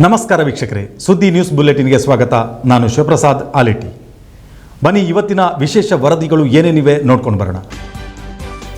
ನಮಸ್ಕಾರ ವೀಕ್ಷಕರೇ, ಸುದ್ದಿ ನ್ಯೂಸ್ ಬುಲೆಟಿನ್ಗೆ ಸ್ವಾಗತ. ನಾನು ಶಿವಪ್ರಸಾದ್ ಆಲಿಟಿ. ಬನ್ನಿ, ಇವತ್ತಿನ ವಿಶೇಷ ವರದಿಗಳು ಏನೇನಿವೆ ನೋಡ್ಕೊಂಡು ಬರೋಣ.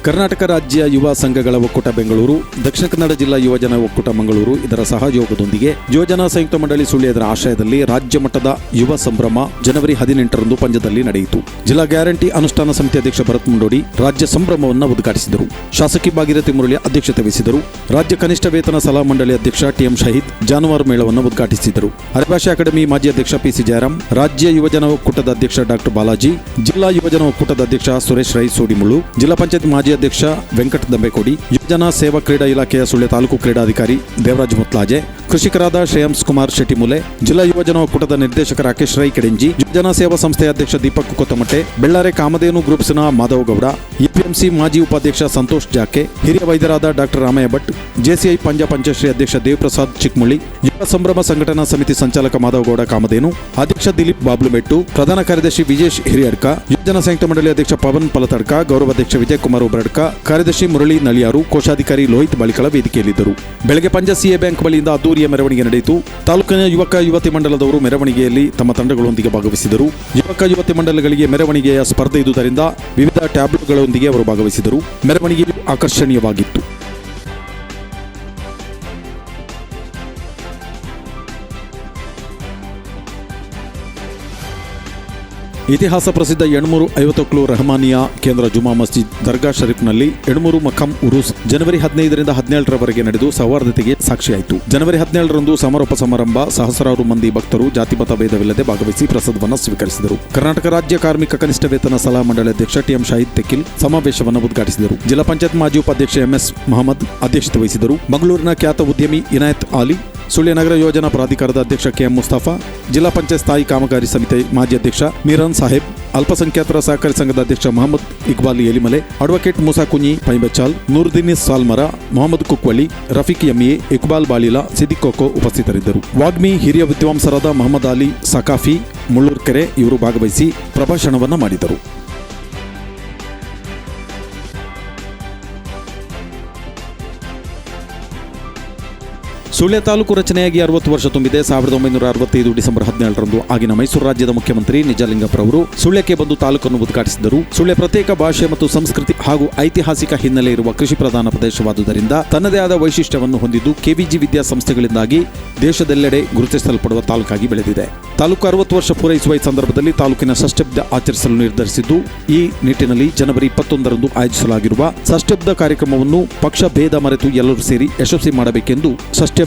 ಕರ್ನಾಟಕ ರಾಜ್ಯ ಯುವ ಸಂಘಗಳ ಒಕ್ಕೂಟ ಬೆಂಗಳೂರು, ದಕ್ಷಿಣ ಕನ್ನಡ ಜಿಲ್ಲಾ ಯುವಜನ ಒಕ್ಕೂಟ ಮಂಗಳೂರು, ಇದರ ಸಹಯೋಗದೊಂದಿಗೆ ಯುವಜನ ಸಂಯುಕ್ತ ಮಂಡಳಿ ಸುಳ್ಯದರ ಆಶ್ರಯದಲ್ಲಿ ರಾಜ್ಯ ಮಟ್ಟದ ಯುವ ಸಂಭ್ರಮ ಜನವರಿ ಹದಿನೆಂಟರಂದು ಪಂಜದಲ್ಲಿ ನಡೆಯಿತು. ಜಿಲ್ಲಾ ಗ್ಯಾರಂಟಿ ಅನುಷ್ಠಾನ ಸಮಿತಿ ಅಧ್ಯಕ್ಷ ಭರತ್ ಮುಂಡೋಡಿ ರಾಜ್ಯ ಸಂಭ್ರಮವನ್ನು ಉದ್ಘಾಟಿಸಿದರು. ಶಾಸಕಿ ಭಾಗೀರಥಿ ಮುರಳಿ ಅಧ್ಯಕ್ಷತೆ ವಹಿಸಿದರು. ರಾಜ್ಯ ಕನಿಷ್ಠ ವೇತನ ಸಲಹಾ ಮಂಡಳಿ ಅಧ್ಯಕ್ಷ ಟಿಎಂ ಶಹೀದ್ ಜಾನುವಾರು ಮೇಳವನ್ನು ಉದ್ಘಾಟಿಸಿದರು. ಅರೆಭಾಷೆ ಅಕಾಡೆಮಿ ಮಾಜಿ ಅಧ್ಯಕ್ಷ ಪಿಸಿ ಜಯರಾಮ್, ರಾಜ್ಯ ಯುವಜನ ಒಕ್ಕೂಟದ ಅಧ್ಯಕ್ಷ ಡಾಕ್ಟರ್ ಬಾಲಾಜಿ, ಜಿಲ್ಲಾ ಯುವಜನ ಒಕ್ಕೂಟದ ಅಧ್ಯಕ್ಷ ಸುರೇಶ್ ರೈ ಸೋಡಿಮುಳ್ಳು, ಜಿಲ್ಲಾ ಪಂಚಾಯತ್ ಮಾಜಿ ಅಧ್ಯಕ್ಷ ವೆಂಕಟ ದಂಬೇಕೋಡಿ ಯುವಜನ ಸೇವಾ ಕ್ರೀಡಾ ಇಲಾಖೆಯ ಸುಳ್ಯ ತಾಲೂಕು ಕ್ರೀಡಾಧಿಕಾರಿ ದೇವರಾಜ್ ಮುತ್ಲಾಜೆ, ಕೃಷಿಕರಾದ ಶ್ರೇಯಾಂಸ್ ಕುಮಾರ್ ಶೆಟ್ಟಿಮುಲೆ, ಜಿಲ್ಲಾ ಯುವಜನ ಒಕ್ಕೂಟದ ನಿರ್ದೇಶಕ ರಾಕೇಶ್ ರೈ ಕೆಡೆಂಜಿ ಯುವಜನ ಸೇವಾ ಸಂಸ್ಥೆಯ ಅಧ್ಯಕ್ಷ ದೀಪಕ್ ಕೊತ್ತಮಟ್ಟೆ, ಬೆಳ್ಳಾರೆ ಕಾಮಧೇನು ಗ್ರೂಪ್ಸ್ನ ಮಾಧವಗೌಡ ಎಪಿಎಂಸಿ ಮಾಜಿ ಉಪಾಧ್ಯಕ್ಷ ಸಂತೋಷ್ ಜಾಕೆ, ಹಿರಿಯ ವೈದ್ಯರಾದ ಡಾಕ್ಟರ್ ರಾಮಯ್ಯ ಭಟ್, ಜೆಸಿಐ ಪಂಜ ಪಂಚಶ್ರೀ ಅಧ್ಯಕ್ಷ ದೇವಪ್ರಸಾದ್ ಚಿಕ್ಮುಳ್ಳಿ, ಯುವ ಸಂಭ್ರಮ ಸಂಘಟನಾ ಸಮಿತಿ ಸಂಚಾಲಕ ಮಾಧವಗೌಡ ಕಾಮಧೇನು, ಅಧ್ಯಕ್ಷ ದಿಲೀಪ್ ಬಾಬ್ಲುಮೆಟ್ಟು, ಪ್ರಧಾನ ಕಾರ್ಯದರ್ಶಿ ವಿಜೇಶ್ ಹಿರಿಯಡ್ಕ ಯುವಜನ ಸಂಯುಕ್ತ ಮಂಡಳಿ ಅಧ್ಯಕ್ಷ ಪವನ್ ಪಲತಡ್ಕ, ಗೌರವಾಧ್ಯಕ್ಷ ವಿಜಯ್ ಕುಮಾರ್ ಉಬ್ರಡ್ಕ ಕಾರ್ಯದರ್ಶಿ ಮುರಳಿ ನಳಿಯಾರು ಕೋಶಾಧಿಕಾರಿ ಲೋಹಿತ್ ಬಳಿಕಳ ವೇದಿಕೆಯಲ್ಲಿದ್ದರು. ಬೆಳಗ್ಗೆ ಪಂಜ ಸಿಎ ಬ್ಯಾಂಕ್ ಬಳಿಯಿಂದ ಅದ್ದೂರಿಯ ಮೆರವಣಿಗೆ ನಡೆಯಿತು. ತಾಲೂಕಿನ ಯುವಕ ಯುವತಿ ಮಂಡಲದವರು ಮೆರವಣಿಗೆಯಲ್ಲಿ ತಮ್ಮ ತಂಡಗಳೊಂದಿಗೆ ಭಾಗವಹಿಸಿದರು. ಯುವಕ ಯುವತಿ ಮಂಡಲಗಳಿಗೆ ಮೆರವಣಿಗೆಯ ಸ್ಪರ್ಧೆ ಇದ್ದುದರಿಂದ ವಿವಿಧ ಟ್ಯಾಬ್ಲೆಟ್ಗಳೊಂದಿಗೆ ಅವರು ಭಾಗವಹಿಸಿದರು. ಮೆರವಣಿಗೆಯು ಆಕರ್ಷಣೀಯವಾಗಿತ್ತು. ಇತಿಹಾಸ ಪ್ರಸಿದ್ಧ ಎಣ್ಮೂರು ಐವತ್ತೊಕ್ಲು ರಹಮಾನಿಯಾ ಕೇಂದ್ರ ಜುಮಾ ಮಸ್ಜಿದ್ ದರ್ಗಾ ಶರೀಫ್ನಲ್ಲಿ ಎಣ್ಮೂರು ಮಖಂ ಉರುಸ್ ಜನವರಿ ಹದಿನೈದರಿಂದ ಹದಿನೇಳರವರೆಗೆ ನಡೆದು ಸೌಹಾರ್ದತೆಗೆ ಸಾಕ್ಷಿಯಾಯಿತು. ಜನವರಿ ಹದಿನೇಳರಂದು ಸಮಾರೋಪ ಸಮಾರಂಭ, ಸಹಸ್ರಾರು ಮಂದಿ ಭಕ್ತರು ಜಾತಿಮತ ಭೇದವಿಲ್ಲದೆ ಭಾಗವಹಿಸಿ ಪ್ರಸಾದವನ್ನು ಸ್ವೀಕರಿಸಿದರು. ಕರ್ನಾಟಕ ರಾಜ್ಯ ಕಾರ್ಮಿಕ ಕನಿಷ್ಠ ವೇತನ ಸಲಹಾ ಮಂಡಳಿ ಅಧ್ಯಕ್ಷ ಟಿಎಂ ಶಾಹಿದ್ ತೆಕಿಲ್ ಸಮಾವೇಶವನ್ನು ಉದ್ಘಾಟಿಸಿದರು. ಜಿಲ್ಲಾ ಪಂಚಾಯತ್ ಮಾಜಿ ಉಪಾಧ್ಯಕ್ಷ ಎಂಎಸ್ ಮಹಮ್ಮದ್ ಅಧ್ಯಕ್ಷತೆ ವಹಿಸಿದರು. ಮಂಗಳೂರಿನ ಖ್ಯಾತ ಉದ್ಯಮಿ ಇನಾಯತ್ ಆಲಿ ಸುಳ್ಯ ನಗರ ಯೋಜನಾ ಪ್ರಾಧಿಕಾರದ ಅಧ್ಯಕ್ಷ ಕೆಎಂ ಮುಸ್ತಾಫಾ, ಜಿಲ್ಲಾ ಪಂಚಾಯತ್ ಸ್ಥಾಯಿ ಕಾಮಗಾರಿ ಸಮಿತಿ ಮಾಜಿ ಅಧ್ಯಕ್ಷ ಮೀರಾನ್ ಸಾಹೇಬ್, ಅಲ್ಪಸಂಖ್ಯಾತರ ಸಹಕಾರಿ ಸಂಘದ ಅಧ್ಯಕ್ಷ ಮೊಹಮ್ಮದ್ ಇಕ್ಬಾಲ್ ಎಲಿಮಲೆ, ಅಡ್ವೊಕೇಟ್ ಮೂಸಾ ಕುഞ്ഞಿ ಪೈಬಚಾಲ್ ನೂರುದ್ದೀನ್ ಸಾಲ್ಮರ, ಮೊಹಮ್ಮದ್ ಕುಕ್ವಳ್ಳಿ, ರಫೀಕ್ ಎಂಎ ಇಕ್ಬಾಲ್ ಬಾಲಿಲಾ ಸಿದಿಕ್ ಕೋಕೋ ಉಪಸ್ಥಿತರಿದ್ದರು. ವಾಗ್ಮಿ ಹಿರಿಯ ವಿದ್ವಾಂಸರಾದ ಮೊಹಮ್ಮದ್ ಅಲಿ ಸಕಾಫಿ ಮುಳ್ಳೂರ್ಕೆರೆ ಇವರು ಭಾಗವಹಿಸಿ ಪ್ರಭಾಷಣವನ್ನು ಮಾಡಿದರು. ಸುಳ್ಯ ತಾಲೂಕು ರಚನೆಯಾಗಿ ಅರವತ್ತು ವರ್ಷ ತುಂಬಿದೆ. ಸಾವಿರದ ಒಂಬೈನೂರ ಅರವತ್ತೈದು ಡಿಸೆಂಬರ್ ಹದಿನೇಳರಂದು ಆಗಿನ ಮೈಸೂರು ರಾಜ್ಯದ ಮುಖ್ಯಮಂತ್ರಿ ನಿಜಲಿಂಗಪ್ಪರವರು ಸುಳ್ಯಕ್ಕೆ ಬಂದು ತಾಲೂಕನ್ನು ಉದ್ಘಾಟಿಸಿದರು. ಸುಳ್ಯ ಪ್ರತ್ಯೇಕ ಭಾಷೆ ಮತ್ತು ಸಂಸ್ಕೃತಿ ಹಾಗೂ ಐತಿಹಾಸಿಕ ಹಿನ್ನೆಲೆ ಇರುವ ಕೃಷಿ ಪ್ರಧಾನ ಪ್ರದೇಶವಾದುದರಿಂದ ತನ್ನದೇ ಆದ ವೈಶಿಷ್ಟ್ಯವನ್ನು ಹೊಂದಿದ್ದು ಕೆವಿಜಿ ವಿದ್ಯಾಸಂಸ್ಥೆಗಳಿಂದಾಗಿ ದೇಶದೆಲ್ಲೆಡೆ ಗುರುತಿಸಲ್ಪಡುವ ತಾಲೂಕಾಗಿ ಬೆಳೆದಿದೆ. ತಾಲೂಕು ಅರವತ್ತು ವರ್ಷ ಪೂರೈಸುವ ಈ ಸಂದರ್ಭದಲ್ಲಿ ತಾಲೂಕಿನ ಷಷ್ಠಬ್ದ ಆಚರಿಸಲು ನಿರ್ಧರಿಸಿದ್ದು, ಈ ನಿಟ್ಟಿನಲ್ಲಿ ಜನವರಿ ಇಪ್ಪತ್ತೊಂದರಂದು ಆಯೋಜಿಸಲಾಗಿರುವ ಷಷ್ಠಬ್ದ ಕಾರ್ಯಕ್ರಮವನ್ನು ಪಕ್ಷ ಭೇದ ಮರೆತು ಎಲ್ಲರೂ ಸೇರಿ ಯಶಸ್ವಿ ಮಾಡಬೇಕೆಂದು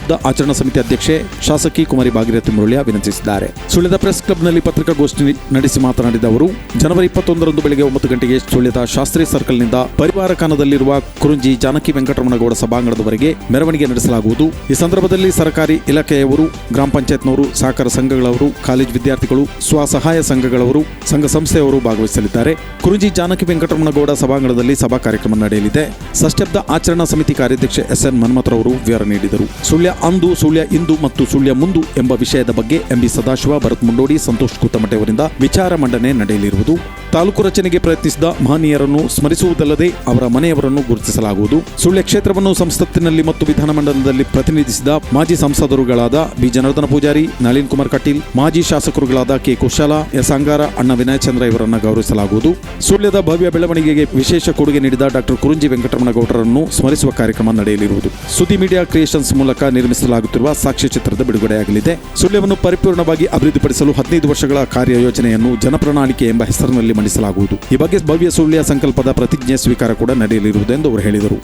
ಷಷ್ಠಬ್ದ ಆಚರಣಾ ಸಮಿತಿ ಅಧ್ಯಕ್ಷೆ ಶಾಸಕಿ ಕುಮಾರಿ ಭಾಗೀರಥಿ ಮುರುಳಿಯ ವಿನಂತಿಸಿದ್ದಾರೆ ಸುಳ್ಯದ ಪ್ರೆಸ್ ಕ್ಲಬ್ನಲ್ಲಿ ಪತ್ರಿಕಾಗೋಷ್ಠಿ ನಡೆಸಿ ಮಾತನಾಡಿದ ಅವರು, ಜನವರಿ ಇಪ್ಪತ್ತೊಂದರಂದು ಬೆಳಗ್ಗೆ ಒಂಬತ್ತು ಗಂಟೆಗೆ ಸುಳ್ಯದ ಶಾಸ್ತ್ರಿ ಸರ್ಕಲ್ನಿಂದ ಪರಿವಾರ ಕಾನದಲ್ಲಿರುವ ಕುರುಂಜಿ ಜಾನಕಿ ವೆಂಕಟರಮಣಗೌಡ ಸಭಾಂಗಣದವರೆಗೆ ಮೆರವಣಿಗೆ ನಡೆಸಲಾಗುವುದು. ಈ ಸಂದರ್ಭದಲ್ಲಿ ಸರ್ಕಾರಿ ಇಲಾಖೆಯವರು, ಗ್ರಾಮ ಪಂಚಾಯತ್ನವರು, ಸಹಕಾರ ಸಂಘಗಳವರು, ಕಾಲೇಜು ವಿದ್ಯಾರ್ಥಿಗಳು, ಸ್ವಸಹಾಯ ಸಂಘಗಳವರು, ಸಂಘ ಸಂಸ್ಥೆಯವರು ಭಾಗವಹಿಸಲಿದ್ದಾರೆ. ಕುರುಂಜಿ ಜಾನಕಿ ವೆಂಕಟರಮಣಗೌಡ ಸಭಾಂಗಣದಲ್ಲಿ ಸಭಾ ಕಾರ್ಯಕ್ರಮ ನಡೆಯಲಿದೆ. ಷಷ್ಠಬ್ದ ಆಚರಣಾ ಸಮಿತಿ ಕಾರ್ಯಾಧ್ಯಕ್ಷ ಎಸ್ ಎನ್ ಮನ್ಮಥರವರು ವಿವರ ನೀಡಿದರು. ಸುಳ್ಯ ಅಂದು, ಸುಳ್ಯ ಇಂದು ಮತ್ತು ಸುಳ್ಯ ಮುಂದು ಎಂಬ ವಿಷಯದ ಬಗ್ಗೆ ಎಂಬಿ ಸದಾಶಿವ, ಭರತ್ ಮುಂಡೋಡಿ, ಸಂತೋಷ್ ಅವರಿಂದ ವಿಚಾರ ಮಂಡನೆ ನಡೆಯಲಿರುವುದು. ತಾಲೂಕು ರಚನೆಗೆ ಪ್ರಯತ್ನಿಸಿದ ಮಹನೀಯರನ್ನು ಸ್ಮರಿಸುವುದಲ್ಲದೆ ಅವರ ಮನೆಯವರನ್ನು ಗುರುತಿಸಲಾಗುವುದು. ಸುಳ್ಯ ಕ್ಷೇತ್ರವನ್ನು ಸಂಸತ್ತಿನಲ್ಲಿ ಮತ್ತು ವಿಧಾನಮಂಡಲದಲ್ಲಿ ಪ್ರತಿನಿಧಿಸಿದ ಮಾಜಿ ಸಂಸದರುಗಳಾದ ಬಿ ಜನಾರ್ದನ ಪೂಜಾರಿ, ನಳಿನ್ ಕುಮಾರ್ ಕಟೀಲ್, ಮಾಜಿ ಶಾಸಕರುಗಳಾದ ಕೆ. ಕುಶಾಲ, ಎಸ್. ಅಂಗಾರ, ಅಣ್ಣ ವಿನಯಚಂದ್ರ ಇವರನ್ನು ಗೌರವಿಸಲಾಗುವುದು. ಸುಳ್ಯದ ಭವ್ಯ ಬೆಳವಣಿಗೆಗೆ ವಿಶೇಷ ಕೊಡುಗೆ ನೀಡಿದ ಡಾಕ್ಟರ್ ಕುರುಂಜಿ ವೆಂಕಟರಮಣಗೌಡರನ್ನು ಸ್ಮರಿಸುವ ಕಾರ್ಯಕ್ರಮ ನಡೆಯಲಿರುವುದು. ಸುದ್ದಿ ಮೀಡಿಯಾ ಕ್ರಿಯೇಷನ್ಸ್ ಮೂಲಕ ನಿರ್ಮಿಸಲಾಗುತ್ತಿರುವ ಸಾಕ್ಷ್ಯಚಿತ್ರದ ಬಿಡುಗಡೆಯಾಗಲಿದೆ. ಸುಳ್ಯವನ್ನು ಪರಿಪೂರ್ಣವಾಗಿ ಅಭಿವೃದ್ಧಿಪಡಿಸಲು ಹದಿನೈದು ವರ್ಷಗಳ ಕಾರ್ಯಯೋಜನೆಯನ್ನು ಜನಪ್ರಣಾಳಿಕೆ ಎಂಬ ಹೆಸರಿನಲ್ಲಿ ಮಂಡಿಸಲಾಗುವುದು. ಈ ಬಗ್ಗೆ ಭವ್ಯ ಸುಳ್ಯ ಸಂಕಲ್ಪದ ಪ್ರತಿಜ್ಞೆ ಸ್ವೀಕಾರ ಕೂಡ ನಡೆಯಲಿರುವುದೆಂದು ಅವರು ಹೇಳಿದರು.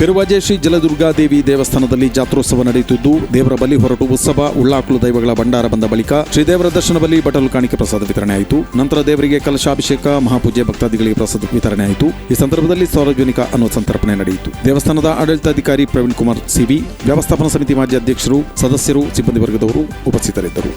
ಪೆರುವಾಜೆ ಶ್ರೀ ಜಲದುರ್ಗಾದೇವಿ ದೇವಸ್ಥಾನದಲ್ಲಿ ಜಾತ್ರೋತ್ಸವ ನಡೆಯುತ್ತಿದ್ದು, ದೇವರ ಬಲಿ ಹೊರಟು ಉತ್ಸವ ಉಳ್ಳಾಕುಲು ದೈವಗಳ ಭಂಡಾರ ಬಂದ ಬಳಿಕ ಶ್ರೀದೇವರ ದರ್ಶನ ಬಲಿ ಬಟಲು ಕಾಣಿಕೆ ಪ್ರಸಾದ ವಿತರಣೆ ಆಯಿತು. ನಂತರ ದೇವರಿಗೆ ಕಲಶಾಭಿಷೇಕ ಮಹಾಪೂಜೆ ಭಕ್ತಾದಿಗಳಿಗೆ ಪ್ರಸಾದ ವಿತರಣೆ ಆಯಿತು. ಈ ಸಂದರ್ಭದಲ್ಲಿ ಸಾರ್ವಜನಿಕ ಅನ್ನೋ ಸಂತರ್ಪಣೆ ನಡೆಯಿತು. ದೇವಸ್ಥಾನದ ಆಡಳಿತಾಧಿಕಾರಿ ಪ್ರವೀಣ್ ಕುಮಾರ್ ಸಿವಿ, ವ್ಯವಸ್ಥಾಪನಾ ಸಮಿತಿ ಮಾಜಿ ಅಧ್ಯಕ್ಷರು, ಸದಸ್ಯರು, ಸಿಬ್ಬಂದಿ ವರ್ಗದವರು ಉಪಸ್ಥಿತರಿದ್ದರು.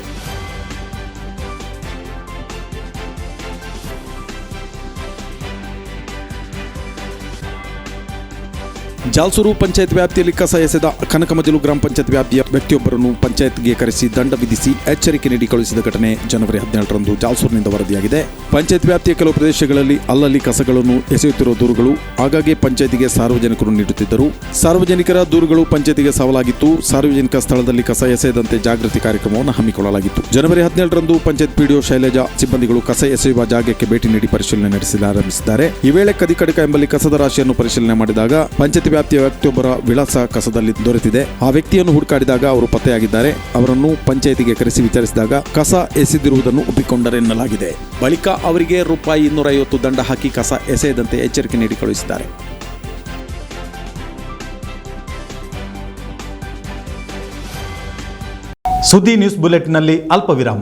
ಜಾಲ್ಸೂರು ಪಂಚಾಯತ್ ವ್ಯಾಪ್ತಿಯಲ್ಲಿ ಕಸ ಎಸೆದ ಕನಕಮಜಲು ಗ್ರಾಮ ಪಂಚಾಯತ್ ವ್ಯಾಪ್ತಿಯ ವ್ಯಕ್ತಿಯೊಬ್ಬರನ್ನು ಪಂಚಾಯತ್ಗೆ ಕರೆಸಿ ದಂಡ ವಿಧಿಸಿ ಎಚ್ಚರಿಕೆ ನೀಡಿ ಕಳುಹಿಸಿದ ಘಟನೆ ಜನವರಿ ಹದಿನೆಂಟರಂದು ಜಾಲ್ಸೂರಿನಿಂದ ವರದಿಯಾಗಿದೆ. ಪಂಚಾಯತ್ ವ್ಯಾಪ್ತಿಯ ಕೆಲವು ಪ್ರದೇಶಗಳಲ್ಲಿ ಅಲ್ಲಲ್ಲಿ ಕಸಗಳನ್ನು ಎಸೆಯುತ್ತಿರುವ ದೂರುಗಳು ಆಗಾಗ್ಗೆ ಪಂಚಾಯತಿಗೆ ಸಾರ್ವಜನಿಕರು ನೀಡುತ್ತಿದ್ದರು. ಸಾರ್ವಜನಿಕರ ದೂರುಗಳು ಪಂಚಾಯತಿಗೆ ಸವಾಲಾಗಿತ್ತು. ಸಾರ್ವಜನಿಕ ಸ್ಥಳದಲ್ಲಿ ಕಸ ಎಸೆಯದಂತೆ ಜಾಗೃತಿ ಕಾರ್ಯಕ್ರಮವನ್ನು ಹಮ್ಮಿಕೊಳ್ಳಲಾಗಿತ್ತು. ಜನವರಿ ಹದಿನೇಳರಂದು ಪಂಚಾಯತ್ ಪಿಡಿಒ ಶೈಲಜಾ ಸಿಬ್ಬಂದಿಗಳು ಕಸ ಎಸೆಯುವ ಜಾಗಕ್ಕೆ ಭೇಟಿ ನೀಡಿ ಪರಿಶೀಲನೆ ನಡೆಸಿದ ಆರಂಭಿಸಿದ್ದಾರೆ. ಈ ವೇಳೆ ಕದಿಕಡಿಕ ಎಂಬಲ್ಲಿ ಕಸದ ರಾಶಿಯನ್ನು ಪರಿಶೀಲನೆ ಮಾಡಿದಾಗ ಪಂಚಾಯತ್ ವ್ಯಾಪ್ತಿಯ ವ್ಯಕ್ತಿಯೊಬ್ಬರ ವಿಳಾಸ ಕಸದಲ್ಲಿ ದೊರೆತಿದೆ. ಆ ವ್ಯಕ್ತಿಯನ್ನು ಹುಡುಕಾಡಿದಾಗ ಅವರು ಪತ್ತೆಯಾಗಿದ್ದಾರೆ. ಅವರನ್ನು ಪಂಚಾಯತಿಗೆ ಕರೆಸಿ ವಿಚಾರಿಸಿದಾಗ ಕಸ ಎಸೆದಿರುವುದನ್ನು ಒಪ್ಪಿಕೊಂಡರೆನ್ನಲಾಗಿದೆ ಬಳಿಕ ಅವರಿಗೆ ರೂಪಾಯಿ ಇನ್ನೂರ ಐವತ್ತು ದಂಡ ಹಾಕಿ ಕಸ ಎಸೆಯದಂತೆ ಎಚ್ಚರಿಕೆ ನೀಡಿ ಕಳುಹಿಸಿದ್ದಾರೆ. ಸುದ್ದಿ ನ್ಯೂಸ್ ಬುಲೆಟ್ನಲ್ಲಿ ಅಲ್ಪ ವಿರಾಮ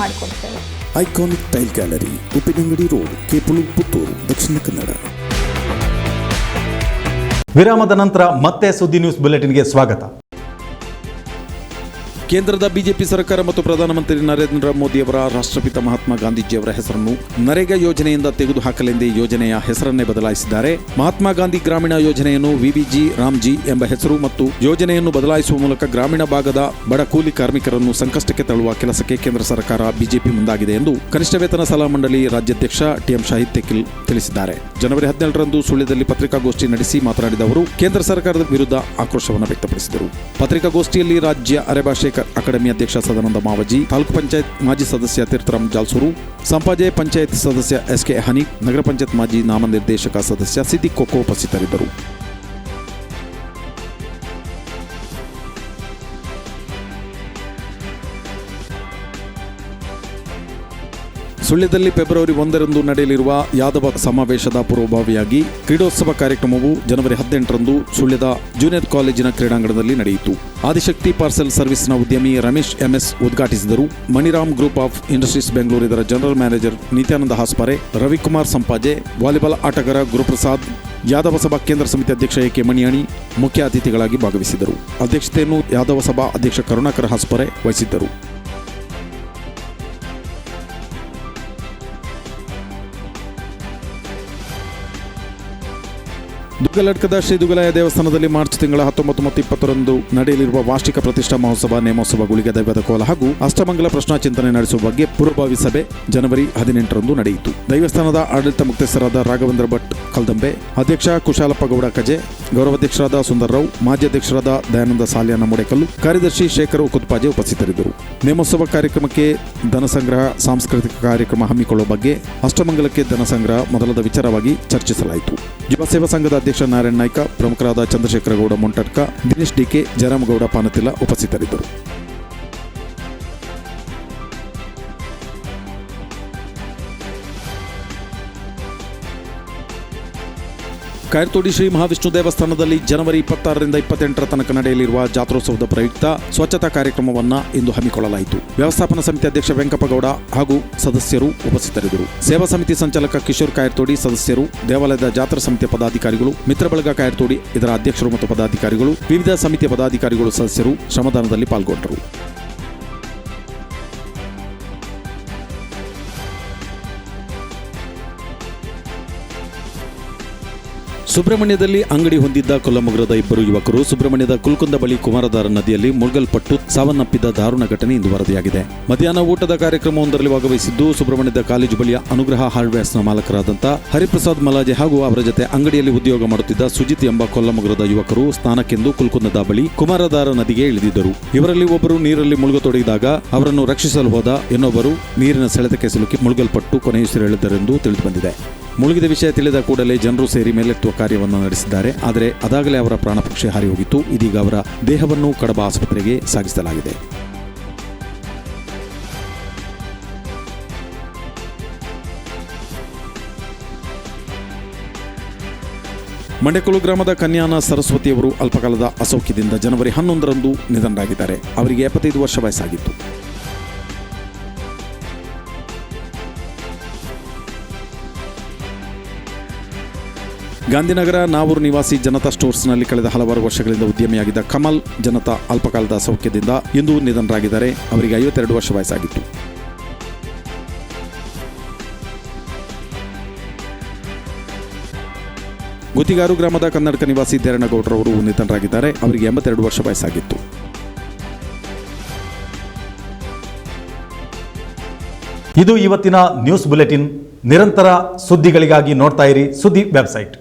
ಮಾಡಿಕೊಡ್ತೇವೆ. Iconic tile gallery Uppinangady road Kepulu Puttur Dakshina Kannada ವಿರಾಮದ ನಂತರ ಮತ್ತೆ ಸುದ್ದಿ ನ್ಯೂಸ್ ಬುಲೆಟಿನ್ಗೆ ಸ್ವಾಗತ. ಕೇಂದ್ರದ ಬಿಜೆಪಿ ಸರ್ಕಾರ ಮತ್ತು ಪ್ರಧಾನಮಂತ್ರಿ ನರೇಂದ್ರ ಮೋದಿಯವರ ರಾಷ್ಟ್ರಪಿತ ಮಹಾತ್ಮ ಗಾಂಧೀಜಿಯವರ ಹೆಸರನ್ನು ನರೇಗಾ ಯೋಜನೆಯಿಂದ ತೆಗೆದುಹಾಕಲೆಂದೇ ಯೋಜನೆಯ ಹೆಸರನ್ನೇ ಬದಲಾಯಿಸಿದ್ದಾರೆ. ಮಹಾತ್ಮ ಗಾಂಧಿ ಗ್ರಾಮೀಣ ಯೋಜನೆಯನ್ನು ವಿವಿಜಿ ರಾಮ್ಜಿ ಎಂಬ ಹೆಸರು ಮತ್ತು ಯೋಜನೆಯನ್ನು ಬದಲಾಯಿಸುವ ಮೂಲಕ ಗ್ರಾಮೀಣ ಭಾಗದ ಬಡ ಕೂಲಿ ಕಾರ್ಮಿಕರನ್ನು ಸಂಕಷ್ಟಕ್ಕೆ ತಳ್ಳುವ ಕೆಲಸಕ್ಕೆ ಕೇಂದ್ರ ಸರ್ಕಾರ ಬಿಜೆಪಿ ಮುಂದಾಗಿದೆ ಎಂದು ಕನಿಷ್ಠ ವೇತನ ಸಲಹಾ ಮಂಡಳಿ ರಾಜ್ಯಾಧ್ಯಕ್ಷ ಟಿಎಂ ಶಾಹಿದ್ ತೆಕಿಲ್ ತಿಳಿಸಿದ್ದಾರೆ. ಜನವರಿ ಹದಿನೇಳರಂದು ಸುಳ್ಯದಲ್ಲಿ ಪತ್ರಿಕಾಗೋಷ್ಠಿ ನಡೆಸಿ ಮಾತನಾಡಿದ ಅವರು, ಕೇಂದ್ರ ಸರ್ಕಾರದ ವಿರುದ್ಧ ಆಕ್ರೋಶವನ್ನು ವ್ಯಕ್ತಪಡಿಸಿದರು. ಪತ್ರಿಕಾಗೋಷ್ಠಿಯಲ್ಲಿ ರಾಜ್ಯ ಅರೆಭಾಷೆ ಅಕಾಡೆಮಿ ಅಧ್ಯಕ್ಷ ಸದಾನಂದ ಮಾವಜಿ, ತಾಲೂಕು ಪಂಚಾಯತ್ ಮಾಜಿ ಸದಸ್ಯ ತೀರ್ಥರಾಮ್ ಜಾಲ್ಸೂರು, ಸಂಪಾಜೆ ಪಂಚಾಯತ್ ಸದಸ್ಯ ಎಸ್ ಕೆ ನಗರ ಪಂಚಾಯತ್ ಮಾಜಿ ನಾಮನಿರ್ದೇಶಕ ಸದಸ್ಯ ಸಿದ್ದಿಕ್ ಕೊಕ್ಕೋ ಉಪಸ್ಥಿತರಿದ್ದರು. ಸುಳ್ಯದಲ್ಲಿ ಫೆಬ್ರವರಿ ಒಂದರಂದು ನಡೆಯಲಿರುವ ಯಾದವ ಸಮಾವೇಶದ ಪೂರ್ವಭಾವಿಯಾಗಿ ಕ್ರೀಡೋತ್ಸವ ಕಾರ್ಯಕ್ರಮವು ಜನವರಿ ಹದಿನೆಂಟರಂದು ಸುಳ್ಯದ ಜೂನಿಯರ್ ಕಾಲೇಜಿನ ಕ್ರೀಡಾಂಗಣದಲ್ಲಿ ನಡೆಯಿತು. ಆದಿಶಕ್ತಿ ಪಾರ್ಸೆಲ್ ಸರ್ವಿಸ್ನ ಉದ್ಯಮಿ ರಮೇಶ್ ಎಂಎಸ್ ಉದ್ಘಾಟಿಸಿದರು. Maniram group of industries Bengaluru ಇದರ general manager Nityananda Hospare, Ravikumar Sampaje, volleyball ಆಟಗಾರ ಗುರುಪ್ರಸಾದ್, ಯಾದವ ಸಭಾ ಕೇಂದ್ರ ಸಮಿತಿ ಅಧ್ಯಕ್ಷ ಎ ಕೆ ಮಣಿಯಣಿ ಮುಖ್ಯ ಅತಿಥಿಗಳಾಗಿ ಭಾಗವಹಿಸಿದರು. ಅಧ್ಯಕ್ಷತೆಯನ್ನು ಯಾದವ ಸಭಾ ಅಧ್ಯಕ್ಷ ಕರುಣಾಕರ ಹಾಸ್ಪರೆ ವಹಿಸಿದ್ದರು. ದುಗ್ಗಲಡ್ಕದ ಶ್ರೀ ದುಗಲಾಯ ದೇವಸ್ಥಾನದಲ್ಲಿ ಮಾರ್ಚ್ ತಿಂಗಳ ಹತ್ತೊಂಬತ್ತು ಮತ್ತು ಇಪ್ಪತ್ತರಂದು ನಡೆಯಲಿರುವ ವಾರ್ಷಿಕ ಪ್ರತಿಷ್ಠಾ ಮಹೋತ್ಸವ, ನೇಮೋತ್ಸವ, ಗುಳಿಗೆ ದೈವದ ಕೋಲ ಹಾಗೂ ಅಷ್ಟಮಂಗಲ ಪ್ರಶ್ನಾ ಚಿಂತನೆ ನಡೆಸುವ ಬಗ್ಗೆ ಪೂರ್ವಭಾವಿ ಸಭೆ ಜನವರಿ ಹದಿನೆಂಟರಂದು ನಡೆಯಿತು. ದೈವಸ್ಥಾನದ ಆಡಳಿತ ಮುಖ್ಯಸ್ಥರಾದ ರಾಘವೇಂದ್ರ ಭಟ್ ಕಲ್ದಂಬೆ, ಅಧ್ಯಕ್ಷ ಕುಶಾಲಪ್ಪ ಗೌಡ ಕಜೆ, ಗೌರವಾಧ್ಯಕ್ಷರಾದ ಸುಂದರ್ರಾವ್ ಮಾಜಿ ಅಧ್ಯಕ್ಷರಾದ ದಯಾನಂದ ಸಾಲಿಯಾನ ಮುಡೆಕಲ್ಲು, ಕಾರ್ಯದರ್ಶಿ ಶೇಖರ್ ಕುತ್ಪಾಜೆ ಉಪಸ್ಥಿತರಿದ್ದರು. ನೇಮೋತ್ಸವ ಕಾರ್ಯಕ್ರಮಕ್ಕೆ ಧನ ಸಂಗ್ರಹ, ಸಾಂಸ್ಕೃತಿಕ ಕಾರ್ಯಕ್ರಮ ಹಮ್ಮಿಕೊಳ್ಳುವ ಬಗ್ಗೆ ಅಷ್ಟಮಂಗಲಕ್ಕೆ ಧನ ಸಂಗ್ರಹ ಮೊದಲಾದ ವಿಚಾರವಾಗಿ ಚರ್ಚಿಸಲಾಯಿತು. ಯುವ ಸೇವಾ ಸಂಘದ ಅಧ್ಯಕ್ಷ ನಾರಾಯಣ ನಾಯ್ಕ ಪ್ರಮುಖರಾದ ಚಂದ್ರಶೇಖರಗೌಡ ಮೊಂಟಟ್ಕ ದಿನೇಶ್ ಡಿಕೆ ಜರಾಮಗೌಡ ಪಾನತಿಲ್ಲ ಉಪಸ್ಥಿತರಿದ್ದರು. ಕಾಯರ್ತೋಡಿ ಶ್ರೀ ಮಹಾವಿಷ್ಣು ದೇವಸ್ಥಾನದಲ್ಲಿ ಜನವರಿ ಇಪ್ಪತ್ತಾರರಿಂದ ಇಪ್ಪತ್ತೆಂಟರ ತನಕ ನಡೆಯಲಿರುವ ಜಾತ್ರೋತ್ಸವದ ಪ್ರಯುಕ್ತ ಸ್ವಚ್ಛತಾ ಕಾರ್ಯಕ್ರಮವನ್ನು ಇಂದು ಹಮ್ಮಿಕೊಳ್ಳಲಾಯಿತು. ವ್ಯವಸ್ಥಾಪನಾ ಸಮಿತಿ ಅಧ್ಯಕ್ಷ ವೆಂಕಪ್ಪಗೌಡ ಹಾಗೂ ಸದಸ್ಯರು ಉಪಸ್ಥಿತರಿದ್ದರು. ಸೇವಾ ಸಮಿತಿ ಸಂಚಾಲಕ ಕಿಶೋರ್ ಕಾಯರ್ತೋಡಿ ಸದಸ್ಯರು ದೇವಾಲಯದ ಜಾತ್ರಾ ಸಮಿತಿಯ ಪದಾಧಿಕಾರಿಗಳು, ಮಿತ್ರ ಬಳಗ ಕಾಯರ್ತೋಡಿ ಇದರ ಅಧ್ಯಕ್ಷರು ಮತ್ತು ಪದಾಧಿಕಾರಿಗಳು, ವಿವಿಧ ಸಮಿತಿಯ ಪದಾಧಿಕಾರಿಗಳು, ಸದಸ್ಯರು ಶ್ರಮದಾನದಲ್ಲಿ ಪಾಲ್ಗೊಂಡರು. ಸುಬ್ರಹ್ಮಣ್ಯದಲ್ಲಿ ಅಂಗಡಿ ಹೊಂದಿದ್ದ ಕೊಲ್ಲಮುಗ್ರದ ಇಬ್ಬರು ಯುವಕರು ಸುಬ್ರಹ್ಮಣ್ಯದ ಕುಲ್ಕುಂದ ಬಳಿ ಕುಮಾರಧಾರ ನದಿಯಲ್ಲಿ ಮುಳುಗಲ್ಪಟ್ಟು ಸಾವನ್ನಪ್ಪಿದ ದಾರುಣ ಘಟನೆ ಇಂದು ವರದಿಯಾಗಿದೆ. ಮಧ್ಯಾಹ್ನ ಊಟದ ಕಾರ್ಯಕ್ರಮವೊಂದರಲ್ಲಿ ಭಾಗವಹಿಸಿದ್ದು ಸುಬ್ರಹ್ಮಣ್ಯದ ಕಾಲೇಜು ಬಳಿಯ ಅನುಗ್ರಹ ಹಾರ್ಡ್ವೇರ್ಸ್ನ ಮಾಲಕರಾದಂಥ ಹರಿಪ್ರಸಾದ್ ಮಲಾಜೆ ಹಾಗೂ ಅವರ ಜೊತೆ ಅಂಗಡಿಯಲ್ಲಿ ಉದ್ಯೋಗ ಮಾಡುತ್ತಿದ್ದ ಸುಜಿತ್ ಎಂಬ ಕೊಲ್ಲಮುಗ್ರದ ಯುವಕರು ಸ್ನಾನಕ್ಕೆಂದು ಕುಲ್ಕುಂದದ ಬಳಿ ಕುಮಾರಧಾರ ನದಿಗೆ ಇಳಿದಿದ್ದರು. ಇವರಲ್ಲಿ ಒಬ್ಬರು ನೀರಲ್ಲಿ ಮುಳುಗತೊಡಗಿದಾಗ ಅವರನ್ನು ರಕ್ಷಿಸಲು ಹೋದ ಇನ್ನೊಬ್ಬರು ನೀರಿನ ಸೆಳೆತಕ್ಕೆ ಸಿಲುಕಿ ಮುಳುಗಲ್ಪಟ್ಟು ಕೊನೆಯುಸಿರೆಳೆದರೆಂದು ತಿಳಿದುಬಂದಿದೆ. ಮುಳುಗಿದ ವಿಷಯ ತಿಳಿದ ಕೂಡಲೇ ಜನರು ಸೇರಿ ಮೇಲೆತ್ತುವ ಕಾರ್ಯವನ್ನು ನಡೆಸಿದ್ದಾರೆ. ಆದರೆ ಅದಾಗಲೇ ಅವರ ಪ್ರಾಣಪಕ್ಷಿ ಹಾರಿ ಹೋಗಿತ್ತು ಇದೀಗ ಅವರ ದೇಹವನ್ನು ಕಡಬ ಆಸ್ಪತ್ರೆಗೆ ಸಾಗಿಸಲಾಗಿದೆ. ಮಂಡ್ಯಕೊಳು ಗ್ರಾಮದ ಕನ್ಯಾನ ಸರಸ್ವತಿಯವರು ಅಲ್ಪಕಾಲದ ಅಸೌಖ್ಯದಿಂದ ಜನವರಿ ಹನ್ನೊಂದರಂದು ನಿಧನರಾಗಿದ್ದಾರೆ. ಅವರಿಗೆ ಎಪ್ಪತ್ತೈದು ವರ್ಷ ವಯಸ್ಸಾಗಿತ್ತು. ಗಾಂಧಿನಗರ ನಾವೂರು ನಿವಾಸಿ ಜನತಾ ಸ್ಟೋರ್ಸ್ನಲ್ಲಿ ಕಳೆದ ಹಲವಾರು ವರ್ಷಗಳಿಂದ ಉದ್ಯಮಿಯಾಗಿದ್ದ ಕಮಲ್, ಜನತಾ ಅಲ್ಪಕಾಲದ ಸೌಖ್ಯದಿಂದ ಇಂದು ನಿಧನರಾಗಿದ್ದಾರೆ. ಅವರಿಗೆ ಐವತ್ತೆರಡು ವರ್ಷ ವಯಸ್ಸಾಗಿತ್ತು. ಗುತಿಗಾರು ಗ್ರಾಮದ ಕನ್ನಡಕ ನಿವಾಸಿ ದೇರಣಗೌಡರವರು ನಿಧನರಾಗಿದ್ದಾರೆ. ಅವರಿಗೆ ಎಂಬತ್ತೆರಡು ವರ್ಷ ವಯಸ್ಸಾಗಿತ್ತು. ಇದು ಇವತ್ತಿನ ನ್ಯೂಸ್ ಬುಲೆಟಿನ್. ನಿರಂತರ ಸುದ್ದಿಗಳಿಗಾಗಿ ನೋಡ್ತಾ ಇರಿ ಸುದ್ದಿ ವೆಬ್ಸೈಟ್.